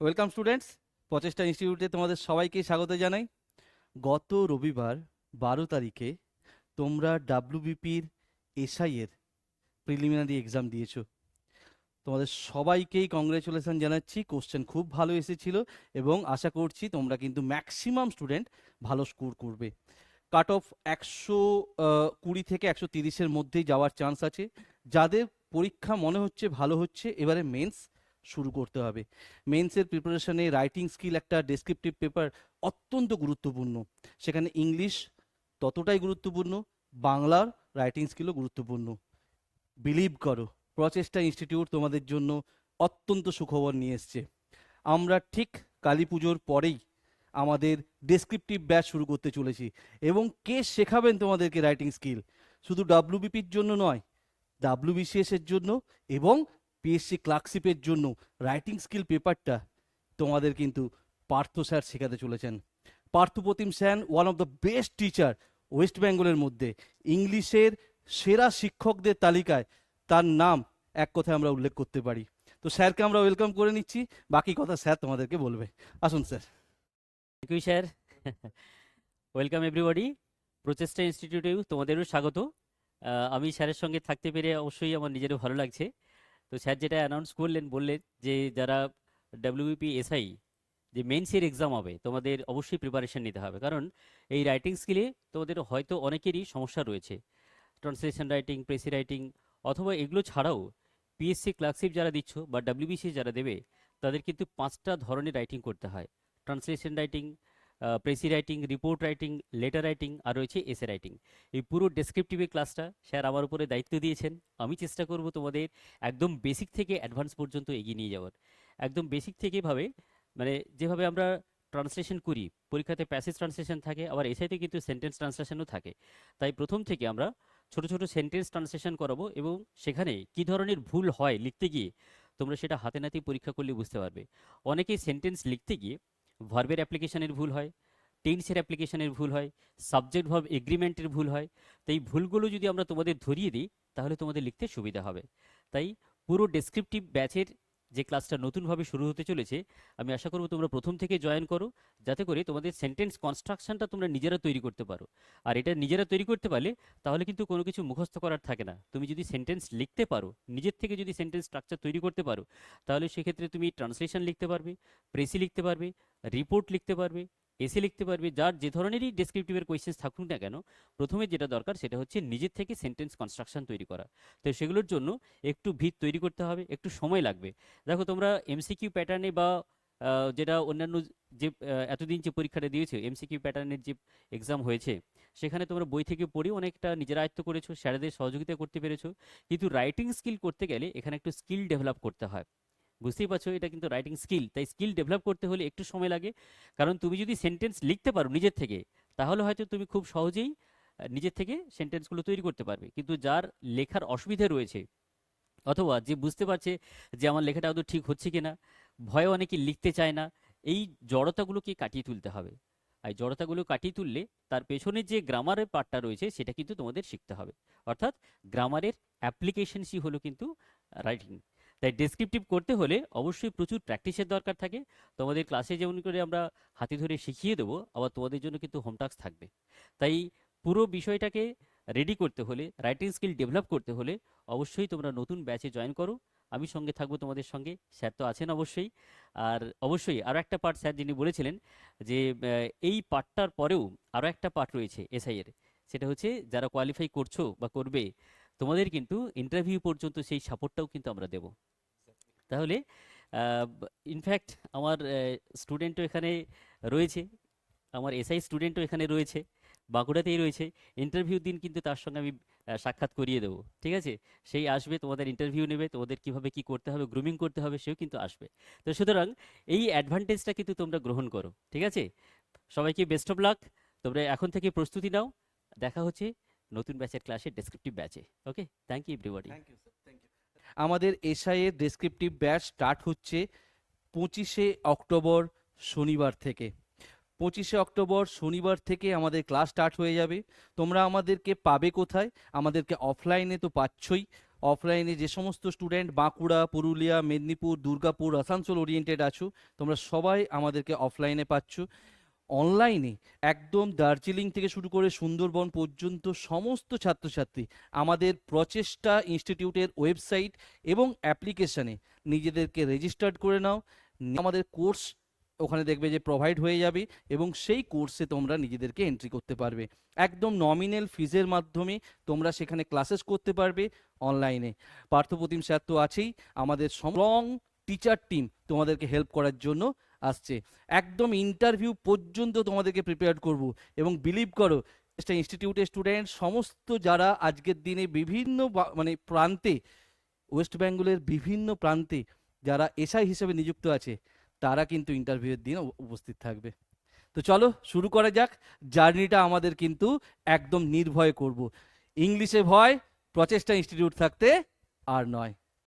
Welcome students প্রচেষ্টা ইনস্টিটিউটে তোমাদের সবাইকে স্বাগত জানাই। গত রবিবার বারো তারিখে তোমরা ডাব্লিউবিপির এসআইয়ের প্রিলিমিনারি এক্সাম দিয়েছ। তোমাদের সবাইকেই কংগ্রেচুলেশন জানাচ্ছি। কোশ্চেন খুব ভালো এসেছিল এবং আশা করছি তোমরা কিন্তু ম্যাক্সিমাম স্টুডেন্ট ভালো স্কোর করবে। কাট অফ একশো কুড়ি থেকে একশো তিরিশের মধ্যেই যাওয়ার চান্স আছে। যাদের পরীক্ষা মনে হচ্ছে ভালো হচ্ছে, এবারে মেন্স শুরু করতে হবে। মেন্সের প্রিপারেশনে রাইটিং স্কিল একটা ডেসক্রিপটিভ পেপার অত্যন্ত গুরুত্বপূর্ণ। সেখানে ইংলিশ ততটাই গুরুত্বপূর্ণ, বাংলার রাইটিং স্কিলও গুরুত্বপূর্ণ। বিলিভ করো, প্রচেষ্টা ইনস্টিটিউট তোমাদের জন্য অত্যন্ত সুখবর নিয়ে এসছে। আমরা ঠিক কালী পুজোর পরেই আমাদের ডেসক্রিপটিভ ব্যাচ শুরু করতে চলেছি এবং কে শেখাবেন তোমাদেরকে রাইটিং স্কিল শুধু ডাব্লিউবিপির জন্য নয় ডাব্লিউবিসিএস এর জন্য এবং পিএসসি ক্লার্কশিপের জন্য রাইটিং স্কিল পেপারটা তোমাদের কিন্তু পার্থ স্যার শেখাতে চলেছেন। Parthapratim sir one of the best teacher West বেঙ্গলের মধ্যে। ইংলিশের সেরা শিক্ষকদের তালিকায় তার নাম এক কথায় আমরা উল্লেখ করতে পারি। তো স্যারকে আমরা ওয়েলকাম করে নিচ্ছি, বাকি কথা স্যার তোমাদেরকে বলবে। আসুন sir. You sir welcome everybody Prochesta ইনস্টিটিউটেও তোমাদেরও স্বাগত। আমি স্যারের সঙ্গে থাকতে পেরে অবশ্যই আমার নিজেরও ভালো লাগছে। তো স্যার যেটা অ্যানাউন্স করলেন, বললেন যে যারা ডাব্লিউবিপি এসআই যে মেন্সের এক্সাম হবে, তোমাদের অবশ্যই প্রিপারেশন নিতে হবে। কারণ এই রাইটিং স্কিলে তোমাদের হয়তো অনেকেরই সমস্যা রয়েছে। ট্রান্সলেশন রাইটিং প্রেসি রাইটিং অথবা এগুলো ছাড়াও পিএসসি ক্লার্কশিপ যারা দিচ্ছ বা ডাব্লিউবিসি যারা দেবে, তাদের কিন্তু পাঁচটা ধরনের রাইটিং করতে হয়। Translation writing precis writing report writing letter writing আর রয়েছে এসে রাইটিং এই পুরো ডেসক্রিপটিভের ক্লাসটা স্যার আমার উপরে দায়িত্ব দিয়েছেন। আমি চেষ্টা করব তোমাদের একদম বেসিক থেকে অ্যাডভান্স পর্যন্ত এগিয়ে নিয়ে যাওয়ার। একদম বেসিক থেকে ভাবে মানে যেভাবে আমরা ট্রান্সলেশন করি, পরীক্ষাতে প্যাসেজ ট্রান্সলেশন থাকে, আবার এসআইতে কিন্তু সেন্টেন্স ট্রান্সলেশনও থাকে। তাই প্রথম থেকে আমরা ছোট ছোট সেন্টেন্স ট্রান্সলেশন করাবো এবং সেখানে কি ধরনের ভুল হয় লিখতে গিয়ে তোমরা সেটা হাতে নাতে পরীক্ষা করলে বুঝতে পারবে। অনেকেই সেন্টেন্স লিখতে গিয়ে ভার্বের অ্যাপ্লিকেশনের ভুল হয় টেন্সের অ্যাপ্লিকেশনের ভুল হয় সাবজেক্ট ভার্ব এগ্রিমেন্টের ভুল হয়। তাই ভুলগুলো যদি আমরা তোমাদের ধরিয়ে দিই, তাহলে তোমাদের লিখতে সুবিধা হবে। তাই পুরো ডেসক্রিপটিভ ব্যাচের যে ক্লাসটা নতুনভাবে শুরু হতে চলেছে, আমি আশা করব তোমরা প্রথম থেকে জয়েন করো, যাতে করে তোমাদের সেন্টেন্স কনস্ট্রাকশনটা তোমরা নিজেরা তৈরি করতে পারো। আর এটা নিজেরা তৈরি করতে পারলে তাহলে কিন্তু কোনো কিছু মুখস্থ করার থাকে না। তুমি যদি সেন্টেন্স লিখতে পারো, নিজের থেকে যদি সেন্টেন্স স্ট্রাকচার তৈরি করতে পারো, তাহলে সেক্ষেত্রে তুমি ট্রান্সলেশন লিখতে পারবে প্রেসি লিখতে পারবে রিপোর্ট লিখতে পারবে এসে লিখতে পারবে, যার যে ধরনেরই ডেসক্রিপটিভের কোয়েশ্চেন্স থাকুক না কেন, প্রথমে যেটা দরকার সেটা হচ্ছে নিজের থেকে সেন্টেন্স কনস্ট্রাকশন তৈরি করা। তো সেগুলোর জন্য একটু ভিত তৈরি করতে হবে, একটু সময় লাগবে। দেখো তোমরা এমসিকিউ প্যাটার্নে বা যেটা অন্যান্য যে এতদিন যে পরীক্ষাটা দিয়েছ এমসিকিউ প্যাটার্নের যে এক্সাম হয়েছে, সেখানে তোমরা বই থেকে পড়ে অনেকটা নিজের আয়ত্ত করেছ, স্যারেদের সহযোগিতা করতে পেরেছ। কিন্তু রাইটিং স্কিল করতে গেলে এখানে একটু স্কিল ডেভেলপ করতে হয়। বুঝতেই পারছ, এটা কিন্তু রাইটিং স্কিল তাই স্কিল ডেভেলপ করতে হলে একটু সময় লাগে। কারণ তুমি যদি সেন্টেন্স লিখতে পারো নিজের থেকে, তাহলে হয়তো তুমি খুব সহজেই নিজের থেকে সেন্টেন্সগুলো তৈরি করতে পারবে। কিন্তু যার লেখার অসুবিধা রয়েছে, অথবা যে বুঝতে পারছে যে আমার লেখাটা আদৌ ঠিক হচ্ছে কিনা ভয়ে অনেকে লিখতে চায় না, এই জড়তাগুলোকে কাটিয়ে তুলতে হবে। আর জড়তাগুলো কাটিয়ে তুললে তার পেছনে যে গ্রামারের পার্টটা রয়েছে, সেটা কিন্তু তোমাদের শিখতে হবে। অর্থাৎ গ্রামারের অ্যাপ্লিকেশনসই হলো কিন্তু রাইটিং তাই ডেসক্রিপটিভ করতে হলে অবশ্যই প্রচুর প্র্যাকটিসের দরকার থাকে। তোমাদের ক্লাসে যেমন করে আমরা হাতে ধরে শিখিয়ে দেবো, আবার তোমাদের জন্য কিন্তু হোম টাস্ক থাকবে। তাই পুরো বিষয়টাকে রেডি করতে হলে রাইটিং স্কিল ডেভেলপ করতে হলে অবশ্যই তোমরা নতুন ব্যাচে জয়েন করো। আমি সঙ্গে থাকব তোমাদের সঙ্গে স্যার তো আছেন অবশ্যই। আর অবশ্যই আরও একটা পার্ট স্যার যিনি বলেছিলেন যে এই পার্টটার পরেও আরও একটা পার্ট রয়েছে এসআই এর। সেটা হচ্ছে যারা কোয়ালিফাই করছ বা করবে, তোমাদের কিন্তু ইন্টারভিউ পর্যন্ত সেই সাপোর্টটাও কিন্তু আমরা দেব। তাহলে ইনফ্যাক্ট আমার স্টুডেন্টও এখানে রয়েছে, আমার এসআই স্টুডেন্টও এখানে রয়েছে, বাঁকুড়াতেই রয়েছে ইন্টারভিউ দিন কিন্তু তার সঙ্গে আমি সাক্ষাৎ করিয়ে দেবো, ঠিক আছে? সেই আসবে, তোমাদের ইন্টারভিউ নেবে, তোমাদের কীভাবে কি করতে হবে গ্রুমিং করতে হবে, সেও কিন্তু আসবে। তো সুতরাং, এই অ্যাডভান্টেজটা কিন্তু তোমরা গ্রহণ করো, ঠিক আছে? সবাইকে বেস্ট অফ লাক তোমরা এখন থেকে প্রস্তুতি নাও, দেখা হচ্ছে নতুন ব্যাচের ক্লাসে ডেসক্রিপটিভ ব্যাচে ওকে থ্যাংক ইউ এভরিবডি আমাদের এসআই এর ডেসক্রিপটিভ ব্যাচ স্টার্ট হচ্ছে পঁচিশে অক্টোবর শনিবার থেকে। পঁচিশে অক্টোবর শনিবার থেকে আমাদের ক্লাস স্টার্ট হয়ে যাবে। তোমরা আমাদেরকে পাবে কোথায়? আমাদেরকে অফলাইনে তো পাচ্ছই। অফলাইনে যে সমস্ত স্টুডেন্ট বাঁকুড়া, পুরুলিয়া, মেদিনীপুর, দুর্গাপুর, আসানসোল ওরিয়েন্টেড আছো, তোমরা সবাই আমাদেরকে অফলাইনে পাচ্ছ। অনলাইনে একদম দার্জিলিং থেকে শুরু করে সুন্দরবন পর্যন্ত সমস্ত ছাত্রছাত্রী আমাদের প্রচেষ্টা ইনস্টিটিউটের ওয়েবসাইট এবং অ্যাপ্লিকেশনে নিজেদেরকে রেজিস্টার্ড করে নাও। আমাদের কোর্স ওখানে দেখবে যে প্রোভাইড হয়ে যাবে এবং সেই কোর্সে তোমরা নিজেদেরকে এন্ট্রি করতে পারবে। একদম নমিনাল ফিজের মাধ্যমে তোমরা সেখানে ক্লাসেস করতে পারবে অনলাইনে পার্থপ্রতিম স্যার তো আছেই। আমাদের স্ট্রং টিচার টিম তোমাদেরকে হেল্প করার জন্য আসছে। একদম ইন্টারভিউ পর্যন্ত তোমাদেরকে প্রিপেয়ার করব। এবং বিলিভ করো এটা ইনস্টিটিউটের স্টুডেন্ট সমস্ত যারা আজকের দিনে বিভিন্ন মানে প্রান্তে ওয়েস্ট বেঙ্গলের বিভিন্ন প্রান্তে যারা এসআই হিসেবে নিযুক্ত আছে, তারা কিন্তু ইন্টারভিউয়ের দিন উপস্থিত থাকবে। তো চলো, শুরু করা যাক। জার্নিটা আমাদের কিন্তু একদম নির্ভয় করব। ইংলিশে ভয়, প্রচেষ্টা ইনস্টিটিউট থাকতে আর নয়।